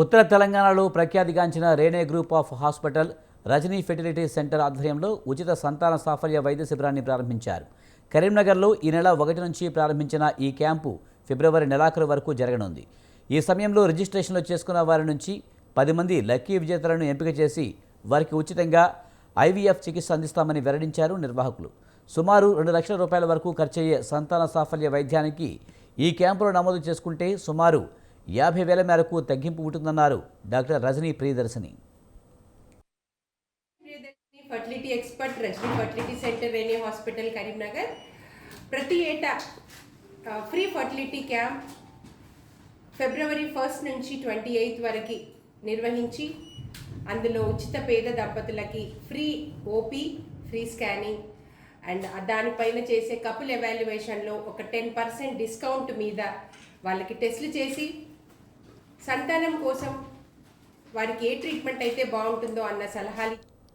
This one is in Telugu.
ఉత్తర తెలంగాణలో ప్రఖ్యాతిగాంచిన Rene group of hospital Rajani fertility centre ఆధ్వర్యంలో ఉచిత సంతాన సాఫల్య వైద్య శిబిరాన్ని ప్రారంభించారు. కరీంనగర్లో ఈ నెల ఒకటి నుంచి ప్రారంభించిన ఈ క్యాంపు ఫిబ్రవరి నెలాఖరు వరకు జరగనుంది. ఈ సమయంలో రిజిస్ట్రేషన్లు చేసుకున్న వారి నుంచి పది మంది లక్కీ విజేతలను ఎంపిక చేసి వారికి ఉచితంగా ఐవీఎఫ్ చికిత్స అందిస్తామని వెల్లడించారు నిర్వాహకులు. సుమారు రెండు లక్షల రూపాయల వరకు ఖర్చయ్యే సంతాన సాఫల్య వైద్యానికి ఈ క్యాంపులో నమోదు చేసుకుంటే సుమారు యాభై వేల మేరకు తగ్గింపు ఉంటుందన్నారు doctor Rajani Priyadarshini. Fertility expert Rajani fertility centre Rene hospital Karimnagar. ప్రతి ఏటా free fertility camp February first నుంచి ట్వంటీ ఎయిత్ వరకు నిర్వహించి అందులో ఉచిత పేద దంపతులకి free OP free scanning and దానిపైన చేసే కపుల్ ఎవాల్యుయేషన్లో ఒక టెన్ పర్సెంట్ డిస్కౌంట్ మీద వాళ్ళకి టెస్ట్లు చేసి సంతానం కోసం వారికి ఏ ట్రీట్మెంట్ అయితే బాగుంటుందో అన్న సలహాలు